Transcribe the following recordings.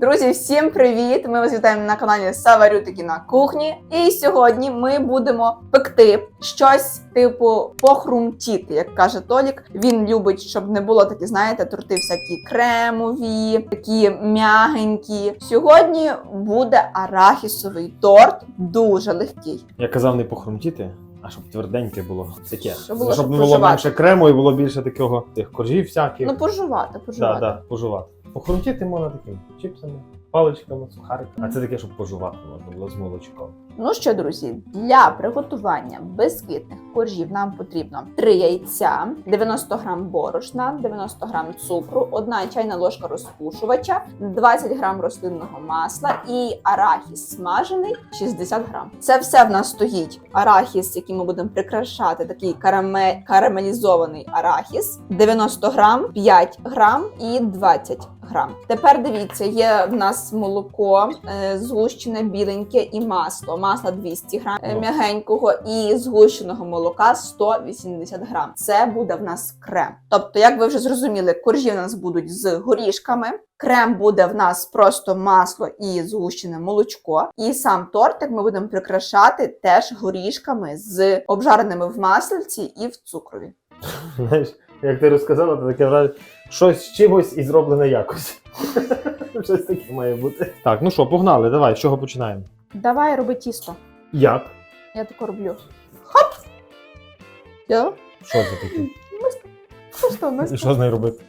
Друзі, всім привіт! Ми вас вітаємо на каналі Саварютики на кухні. І сьогодні ми будемо пекти щось типу похрумтіти, як каже Толік. Він любить, щоб не було такі, знаєте, торти всякі кремові, такі м'ягенькі. Сьогодні буде арахісовий торт, дуже легкий. Я казав не похрумтіти, а щоб тверденьке було. Таке. Щоб було, щоб щоб не було менше крему і було більше такого тих коржів всяких. Ну, пожувати, да, пожувати. да, пожувати. Похрумтіти можна такими чіпсами, паличками, сухариками. А це таке, щоб пожувати можна було з молочком. Ну що, друзі, для приготування безквітних коржів нам потрібно 3 яйця, 90 грам борошна, 90 грам цукру, 1 чайна ложка розпушувача, 20 грам рослинного масла і арахіс смажений 60 грам. Це все в нас стоїть арахіс, який ми будемо прикрашати, такий караме... карамелізований арахіс, 90 грам, 5 грам і 20 грам. Тепер дивіться, є в нас молоко, е, згущене біленьке і масло. Масло 200 грам е, м'ягенького і згущеного молока 180 грам. Це буде в нас крем. Тобто, як ви вже зрозуміли, коржі в нас будуть з горішками. Крем буде в нас просто масло і згущене молочко. І сам тортик ми будемо прикрашати теж горішками з обжареними в маслиці і в цукрові. Знаєш, як ти розказала, то таке враження, щось з чимось і зроблене якось. Щось таке має бути. Так, ну що, погнали, давай, з чого починаємо? Давай роби тісто. Як? Я тако роблю. Хоп! Я? Що це таке? Просто ми І що з нею робити?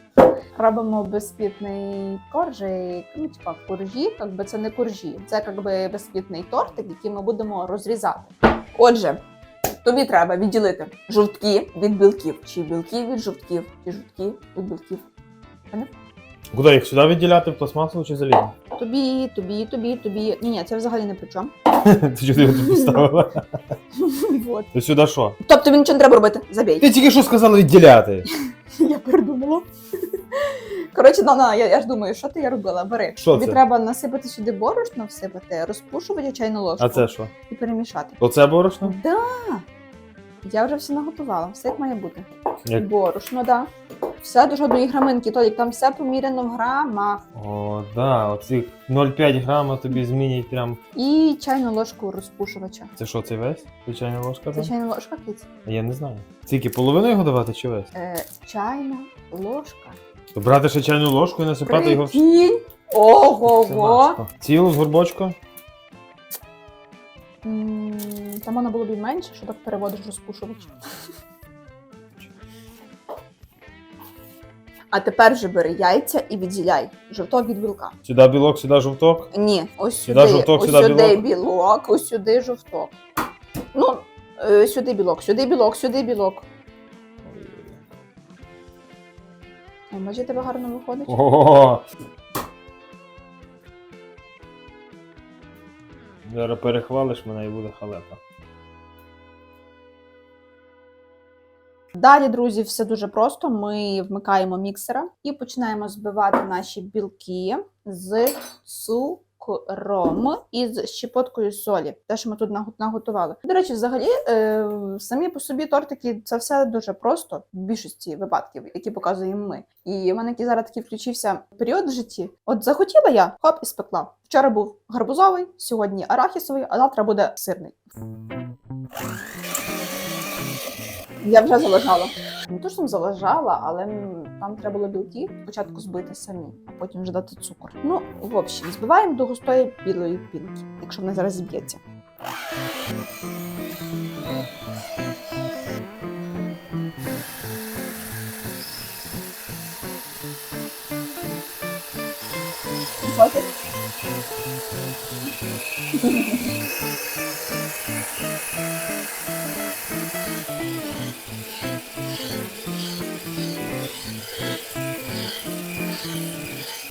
робимо безквітний коржик. Ну, типа коржі, якби це не коржі, це якби безквітний тортик, який ми будемо розрізати. Отже, тобі треба відділити жовтки від білків, чи білки від жовтків, чи жовтки від білків. Куди їх сюди відділяти в пластмасову чи залізну? Тобі, тобі, тобі, тобі. Ні, ні, це взагалі не при чому. Ти чого його тут поставила? Вот. Ти сюди що? Тобто тобі нічого не треба робити. Забій. Ти тільки що сказала відділяти. Я передумала. Коротше, ну, ну, я, я ж думаю, що ти я робила? Бери. Що Тобі це? треба насипати сюди борошно, всипати, розпушувати чайну ложку А це що? і перемішати. Оце борошно? Да. Я вже все наготувала, все як має бути. Як? Борошно, да. Все до жодної граминки, Толік, там все поміряно в грамах. О, да, оці 0,5 грама тобі змінять прям. І чайну ложку розпушувача. Це що, це весь? Звичайна ложка? Це там? чайна ложка, киць? Я не знаю. Тільки половину його давати чи весь? Е, чайна ложка. То брати ще чайну ложку і насипати його в Прикинь! Це Ого-го! Цілу з горбочку? Там воно було б і менше, що так переводиш розпушувач. А тепер вже бери яйця і відділяй жовток від білка. Сюди білок, сюди жовток. Ні, ось Сюди сюди, жовток, ось сюди сюди білок. білок, ось сюди жовток. Ну, е, сюди білок, сюди білок, сюди білок. Бачите, тебе гарно виходить. Ого! Зараз перехвалиш мене і буде халепа. Далі, друзі, все дуже просто. Ми вмикаємо міксера і починаємо збивати наші білки з цукром і з щепоткою солі. Те, що ми тут наго- наготували. До речі, взагалі, е, самі по собі тортики це все дуже просто в більшості випадків, які показуємо ми. І в мене який зараз такий включився період в житті. От захотіла я, хоп, і спекла. Вчора був гарбузовий, сьогодні арахісовий, а завтра буде сирний. Я вже залежала. Не то, що там залежала, але там треба було білки спочатку збити самі, а потім вже дати цукор. Ну, в общем, збиваємо до густої білої пінки, якщо вона зараз зіб'ється. Хватить?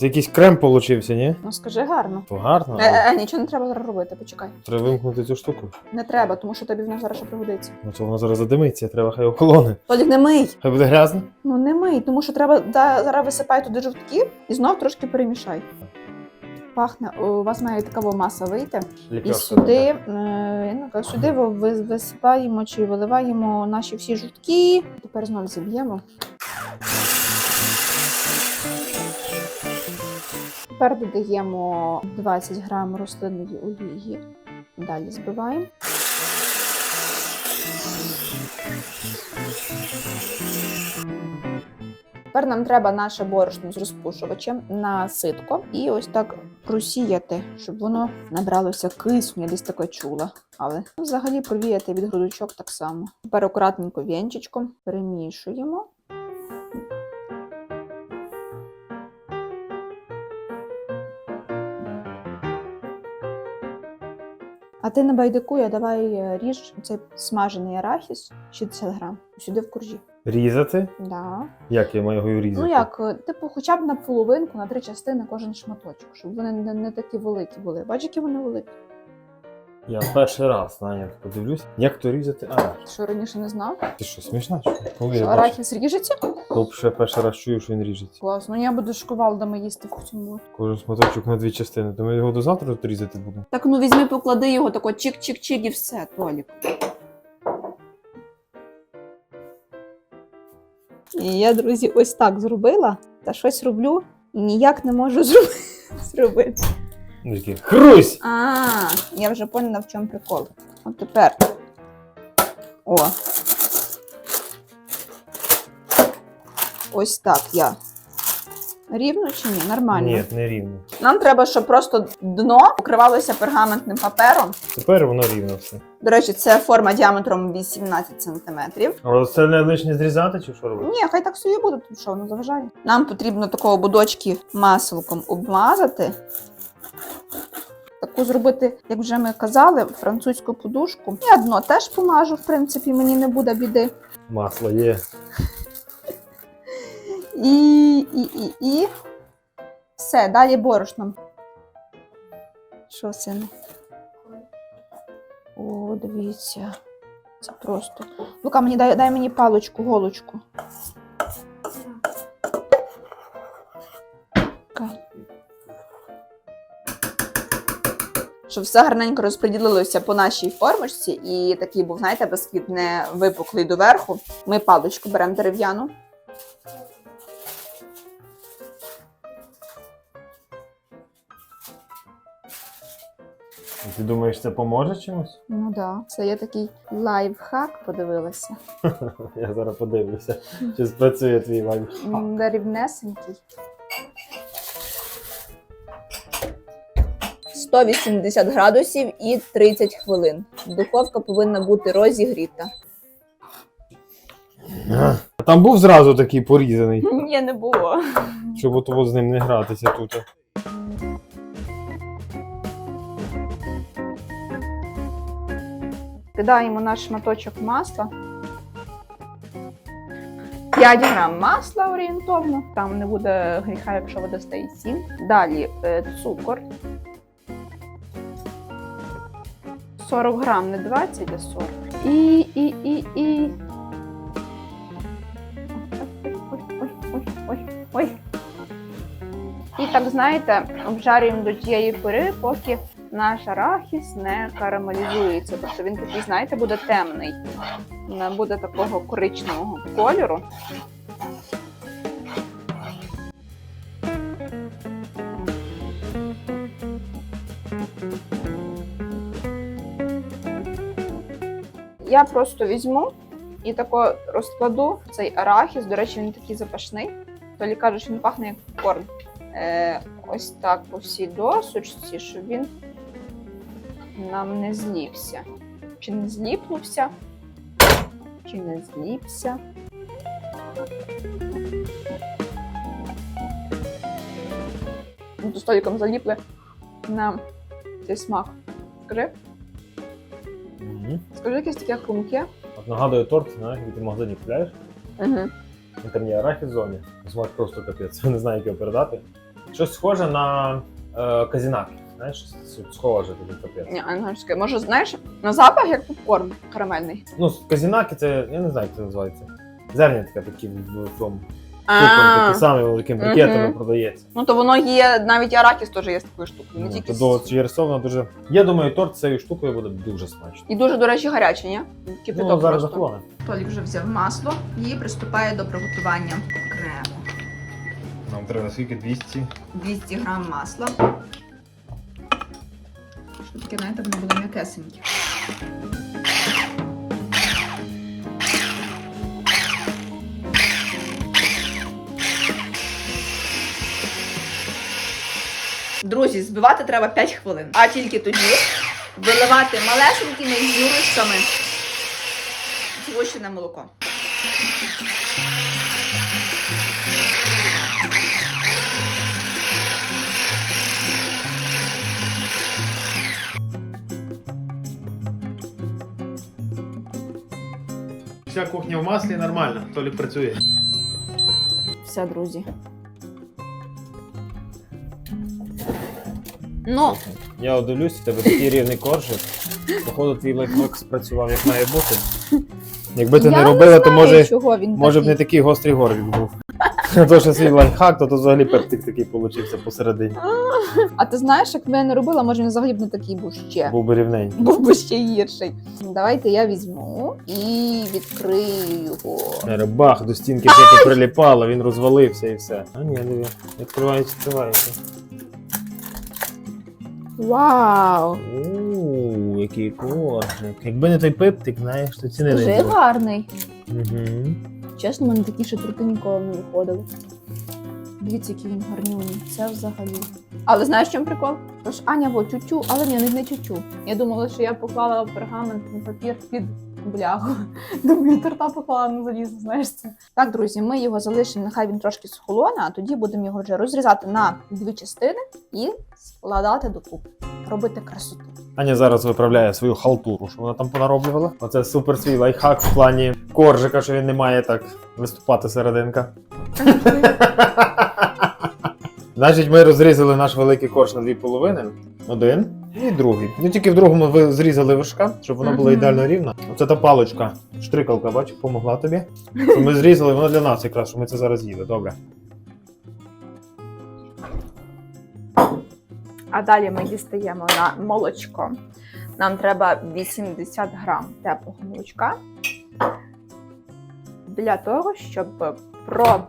Якийсь крем получився, ні? Ну скажи гарно. То гарно. Е, е, е, нічого не треба зараз робити, почекай. Треба вимкнути цю штуку. Не треба, тому що тобі воно зараз ще пригодиться. Ну це воно зараз задимиться, треба хай охолоне. Толік, не мий. Хай буде грязно. Ну не мий, тому що треба да, зараз висипай туди жовтки і знов трошки перемішай. Пахне, у вас має така маса вийти. І сюди, е, ну, сюди ви- висипаємо чи виливаємо наші всі жовтки. Тепер знов зіб'ємо. Тепер додаємо 20 грам рослинної олії. Далі збиваємо. Тепер нам треба наше борошно з розпушувачем на ситко і ось так просіяти, щоб воно набралося кисню, я десь таке чула. Але взагалі провіяти від грудочок так само. Тепер акуратненько вінчичком перемішуємо. А ти не байдикує, давай е, ріж цей смажений арахіс 60 грам сюди в коржі. Різати? Да. Як я маю його різати? Ну як, е, типу, хоча б на половинку, на три частини кожен шматочок, щоб вони не, не такі великі були. Бачиш, які вони великі. Я перший раз на нього подивлюсь, як то різати арахіс. Що раніше не знав? Ти що, смішна? що? Коли Що я бачу, арахіс ріжеться? то ще перший раз чую, що він ріжеться. Класно, ну я буду шокувалдами їсти в цьому. Кожен шматочок на дві частини. То ми його до завтра тут різати будемо. Так ну візьми, поклади його тако чик-чик-чик і все, Толік. І я, друзі, ось так зробила, та щось роблю і ніяк не можу зроб- зробити. Такі, Хрусь! А, я вже поняла, в чому прикол. От тепер. О. Ось так я. Рівно чи ні? Нормально. Ні, не рівно. Нам треба, щоб просто дно покривалося пергаментним папером. Тепер воно рівно все. До речі, це форма діаметром 18 см. А це не лишнє зрізати чи що робити? Ні, хай так собі буде, тут що воно заважає. Нам потрібно такого будочки масликом обмазати. Таку зробити, як вже ми казали, французьку подушку. Я дно теж помажу, в принципі, мені не буде біди. Масло є. І, і, і, і. Все, далі борошном. Що, сине? О, дивіться. Це просто. Лука, мені дай, дай мені паличку, голочку. Щоб все гарненько розподілилося по нашій формочці, і такий був, знаєте, безквіт не випуклий доверху. Ми паличку беремо дерев'яну. Ти думаєш, це поможе чимось? Ну да, це я такий лайфхак подивилася. Я зараз подивлюся, чи спрацює твій лайф. М, Рівнесенький. 180 градусів і 30 хвилин. Духовка повинна бути розігріта. А Там був зразу такий порізаний, Ні, не було. щоб от от з ним не гратися тут. Кидаємо наш шматочок масла. 5 грам масла орієнтовно. Там не буде гріха, якщо ви дасте і 7. Далі е, цукор. 40 грам, не 20, а 40. І, і, і, і. Ой. І так, знаєте, обжарюємо до тієї пори, поки наш арахіс не карамелізується. Тобто він такий, знаєте, буде темний. Не буде такого коричневого кольору. Я просто візьму і тако розкладу цей арахіс. До речі, він такий запашний. Толі каже, що він пахне як попкорн. Е, ось так по всій досочці, щоб він нам не зліпся. Чи не зліпнувся, чи не зліпся. То столиком заліпли на цей смак. Скажи, Мгм. скажи якесь таке хрумке. От нагадує торт, знаєш, який ти в магазині купляєш. Угу. Там є арахіс в зоні. Смак просто капець. Не знаю, як його передати. Щось схоже на е, казінаки. Знаєш, схоже такий капець. Ні, англійське. Може, знаєш, на запах як попкорн карамельний. Ну, казінаки це, я не знаю, як це називається. Зернятка такі в. Цукром такі самі великими брикетами продається. Ну то воно є, навіть аракіс теж є з такою штукою. Не Ну, тільки до з- через дуже. Я думаю, торт цією штукою буде дуже смачно. І дуже, до речі, гаряче, ні? Кипяток Ну, зараз просто. Толік вже взяв масло і приступає до приготування крему. Нам треба скільки 200. 200 грам масла. Щоб таке, знаєте, воно було м'якесеньке. Друзі, збивати треба 5 хвилин, а тільки тоді виливати малесенькими зюрочками згущене молоко. Вся кухня в маслі нормально, Толік працює. Все, друзі. Ну, Я от дивлюсь, у тебе такий рівний коржик. Походу, твій лайфхак спрацював як має бути. Якби ти я не робила, то знаю, може, чого він може б не такий. такий гострий горбик був. То, що свій лайфхак, то, то взагалі пептик такий получився посередині. А ти знаєш, якби я не робила, може він взагалі б не такий був ще. Був би рівненький. Був би ще гірший. Давайте я візьму і відкрию його. Бах, до стінки все приліпало, він розвалився і все. А ні, диви, відкривається, відкривається. Вау! Ууу, який коржик. Якби не той пептик, знаєш, то ціни не було. гарний. Угу. Чесно, в мене такі ще торти ніколи не виходили. Дивіться, який він гарнюний. Це взагалі. Але знаєш, в чому прикол? Тож Аня, во тютю, але ні, не, не тютю. Я думала, що я поклала пергамент на папір під бляху. Думаю, торта поклала на залізо, знаєш це. Так, друзі, ми його залишимо, нехай він трошки схолоне, а тоді будемо його вже розрізати на дві частини і складати докупи. Робити красоту. Аня зараз виправляє свою халтуру, що вона там понароблювала. Оце супер свій лайфхак в плані коржика, що він не має так виступати серединка. Значить, ми розрізали наш великий корж на дві половини. Один і другий. Ну тільки в другому ви зрізали вершка, щоб воно було Мгм. ідеально рівно. Оце та паличка, штрикалка, бачиш, допомогла тобі. Що ми зрізали, воно для нас якраз, що ми це зараз їли. Добре. А далі ми дістаємо на молочко. Нам треба 80 грам теплого молочка для того, щоб про...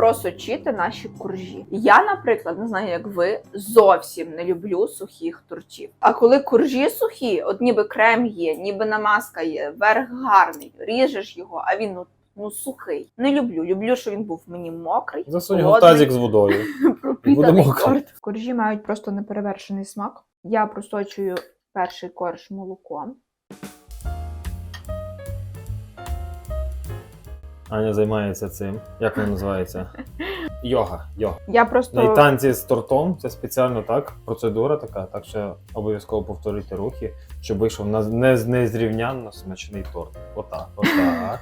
просочити наші коржі. Я, наприклад, не знаю, як ви, зовсім не люблю сухих тортів. А коли коржі сухі, от ніби крем є, ніби намазка є, верх гарний, ріжеш його, а він ну, ну сухий. Не люблю. Люблю, що він був мені мокрий. Засунь його в тазик з водою. мокро. торт. Коржі мають просто неперевершений смак. Я просочую перший корж молоком. Аня займається цим. Як воно називається? Йога. Йога. Я Ну, просто і танці з тортом це спеціально так, процедура така, так що обов'язково повторюйте рухи, щоб вийшов на не, незрівнянно смачний торт. Отак, отак,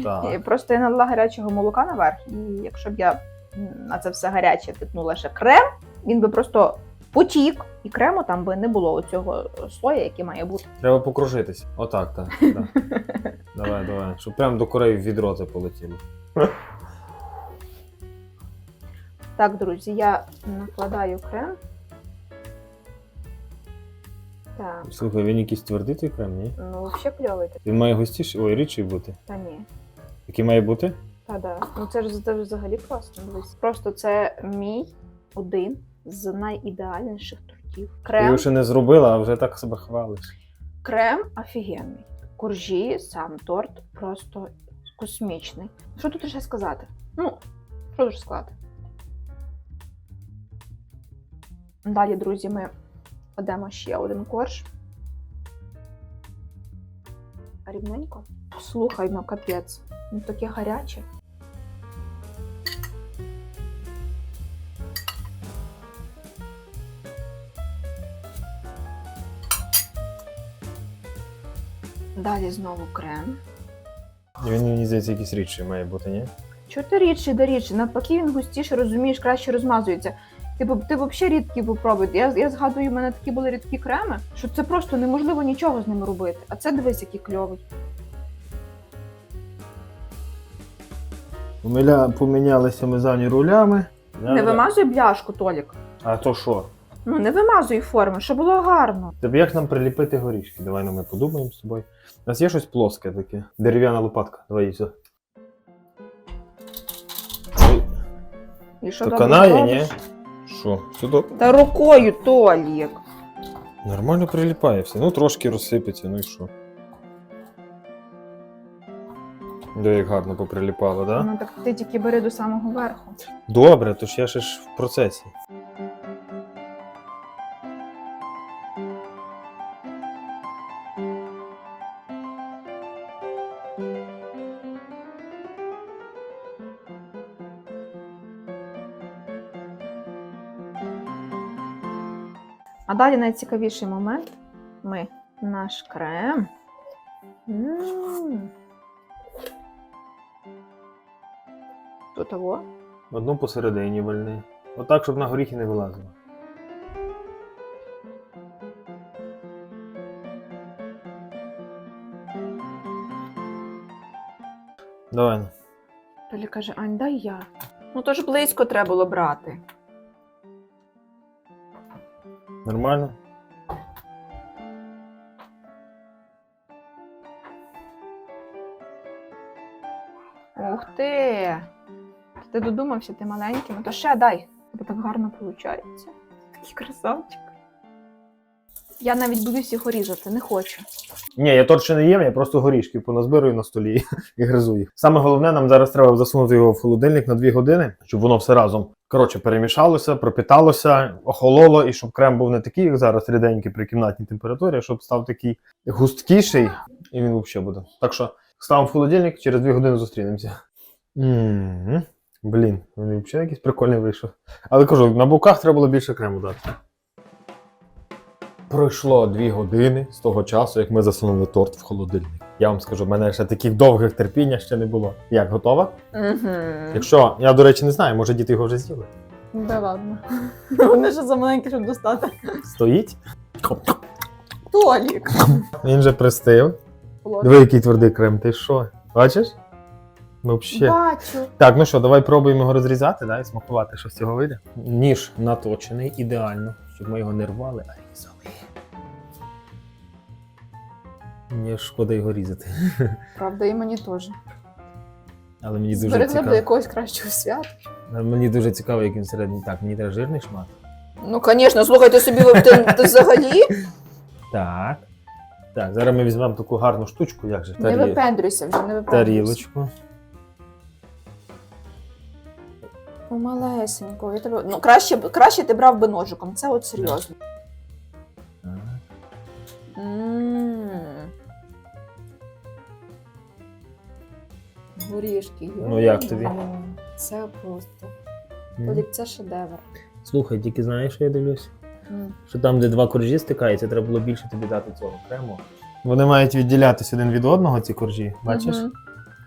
отак. просто я налила гарячого молока наверх, і якщо б я на це все гаряче типнула ще крем, він би просто потік, і крему там би не було оцього слоя, який має бути. Треба покружитись. Отак, так. Да. Давай, давай. Щоб прям до корей в відро це полетіло. Так, друзі, я накладаю крем. Так, Слухай, він якийсь твердий той крем, ні? ну взагалі кльовий. такий. Він має густіший, ой, рідший бути. Та ні. Який має бути? Та да. Ну це ж це ж взагалі класно. Дивись. Просто це мій один з найідеальніших тортів. Ти Крем, його ще не зробила, а вже так себе хвалиш. крем офігенний. Коржі, сам торт просто космічний. Що тут ще сказати? Ну, що тут сказати? Далі, друзі, ми кладемо ще один корж. Рівненько. Слухай, ну капець. Ну таке гаряче. Далі знову крем. Він мені здається, якийсь рідший має бути, ні? Чого ти рідше да рідше? Навпаки, він густіше, розумієш, краще розмазується. Ти, ти взагалі рідкі попробуй. Я, я згадую, у мене такі були рідкі креми, що це просто неможливо нічого з ними робити. А це дивись, який кльовий. Помиля... Помінялися ми за рулями. Не вимазуй бляшку, Толік. А то що? Ну не вимазуй форми, щоб було гарно. Тобі як нам приліпити горішки? Давай ну, ми подумаємо з тобою. У нас є щось плоске таке. Дерев'яна лопатка. Давай її сюди. І що То добре канає, ні? робиш? Що? Сюди Та рукою, Толік. нормально приліпає все. Ну трошки розсипеться, ну і що. Де як гарно поприліпало, так? Да? Ну так ти тільки бери до самого верху. Добре, то ж я ще ж в процесі. А далі найцікавіший момент. Ми наш крем. М. Тут того. Одну посередині вольни. Отак, щоб на горіхи не вилазило. Давай. Толі каже, Ань, дай я. Ну то ж близько треба було брати. Нормально? Ух ти! Ти додумався, ти маленький. Ну то ще дай. Тобі так гарно виходить. Такий красавчик. Я навіть боюсь їх різати, не хочу. Ні, я торт ще не їм, я просто горішки поназбирую на столі і гризу їх. Саме головне, нам зараз треба засунути його в холодильник на 2 години, щоб воно все разом коротше перемішалося, пропіталося, охололо, і щоб крем був не такий, як зараз, ріденький при кімнатній температурі, а щоб став такий густкіший, і він взагалі буде. Так що ставимо в холодильник, через 2 години зустрінемося. Блін, він взагалі якийсь прикольний вийшов. Але кажу, на боках треба було більше крему дати. Пройшло дві години з того часу, як ми засунули торт в холодильник. Я вам скажу, в мене ще таких довгих терпіння ще не було. Як готова? Угу. Якщо я, до речі, не знаю, може діти його вже з'їли. Да ладно. Вони ж за маленькі, щоб достати. Стоїть. Толік. Він же пристив. Диви, який твердий крем. Ти що? Бачиш? Вообще. Бачу. Так, ну що, давай пробуємо його розрізати, да, і смакувати, що з цього вийде. Ніж наточений ідеально, щоб ми його не рвали, а різали. Мені шкода його різати. Правда, і мені теж. Але мені дуже Зберегли цікаво. до якогось кращого свята. Мені дуже цікаво, як він середній. Так, мені треба жирний шмат. Ну, звісно, слухайте собі, ви ти, ти взагалі Так. Так, зараз ми візьмемо таку гарну штучку, як же? не Тарі... випендрюйся вже, не випендрюйся. Тарілочку. Ну, малесенько. Я тебе... Ну, краще, б- краще ти брав би ножиком, це от серйозно. Так. М. Горішки. Ну, як тобі? Це просто. Толік, це шедевр. Слухай, тільки знаєш, що я дивлюсь? М. Що там, де два коржі стикаються, треба було більше тобі дати цього крему. Вони мають відділятися один від одного, ці коржі, бачиш? Мгм.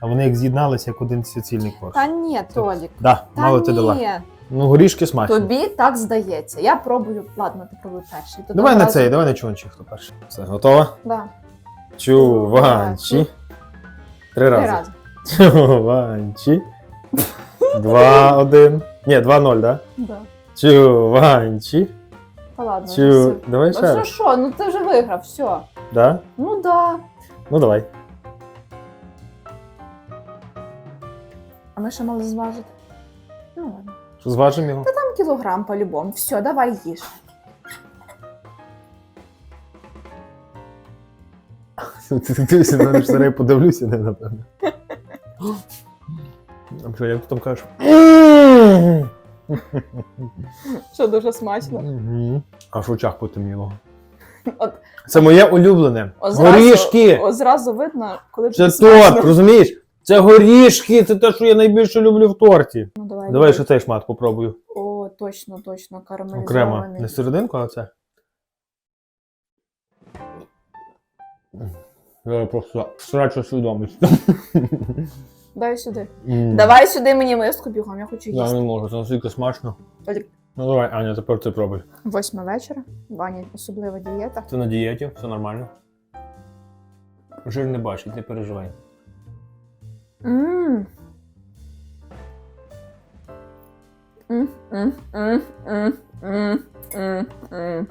А вони як з'єдналися як один суцільний корж. Та ні, Толік. Да, Та мало ти дала. Ну, горішки смачні. Тобі так здається. Я пробую. Ладно, ти пробуй перший. То Давай на цей, давай на чуванчі, хто перший. Все, готова? Да. Чуванчі. Три Три рази. рази. Чуванчі. Два, один. Ні, два, ноль, да? Да. Чуванчі. Та ладно. Чу... все. Давай Ну ще що, раз. що, ну ти вже виграв, все. Да? Ну да. Ну давай. А ми ще мали зважити. Ну ладно. Що зважимо його? Там кілограм по-любому. Все, давай їж. Ти на зараз я подивлюся, не напевно. А що я потім кажу? Що дуже смачно. Мгм. Аж в очах потемніло. От- Це моє улюблене. Горішки! О, зразу видно, коли Це тобі смачно. торт, розумієш? Це горішки, це те, що я найбільше люблю в торті. Ну, давай, Давай ще цей шмат попробую. О, точно, точно, Окремо. карамелізований. Не серединку, а це. Я просто срачу свідомість. Дай сюди. М. Давай сюди мені миску бігом, я хочу Я їсти. не можу, це настільки смачно. Ну давай, Аня, тепер ти пробуй. Восьма вечора. Ваня особлива дієта. Ти на дієті, все нормально. Жир не бачить, не переживай. Мм. М, м, м, м, м, м, м.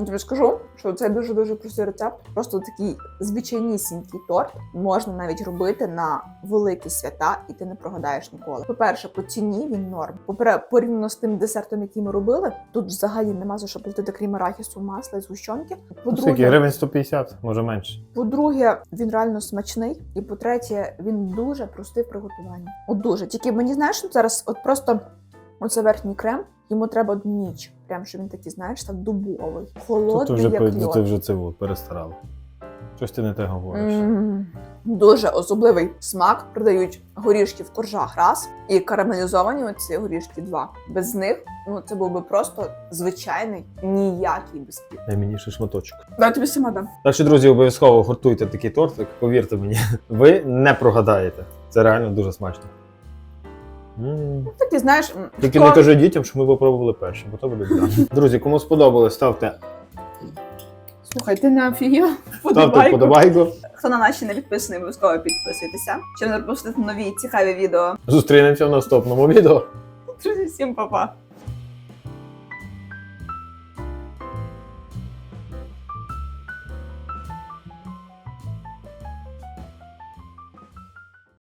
Я тобі скажу, що це дуже дуже простий рецепт. Просто такий звичайнісінький торт можна навіть робити на великі свята, і ти не прогадаєш ніколи. По-перше, по ціні він норм. Попри порівняно з тим десертом, який ми робили, тут взагалі нема за що платити крім арахісу, масла і згущенки. Скільки? По-друге, Гривень 150, може менше. по-друге, він реально смачний. І по-третє, він дуже простий в приготуванні. От дуже. Тільки мені знаєш, що зараз от просто оце верхній крем, йому треба ніч. Прям що він такий, знаєш, так дубовий, холодний, вже, як по- льод. ти вже це от, перестарали. Щось ти не те говориш. М, Дуже особливий смак придають горішки в коржах раз і карамелізовані оці горішки два. Без них ну це був би просто звичайний ніякий бісквіт. Найменіший шматочок. Дай тобі сама дам. Так що, друзі, обов'язково гуртуйте такий тортик, повірте мені, ви не прогадаєте. Це реально дуже смачно. М. Такі, знаєш, Тільки не кажи дітям, що ми попробували перше, бо то буде біда. Друзі, кому сподобалось, ставте, Слухай, ти не офігів? ставте вподобайку. Хто на наші не підписаний, обов'язково підписуйтеся, щоб не пропустити нові цікаві відео. Зустрінемося в наступному відео. Друзі, всім па-па!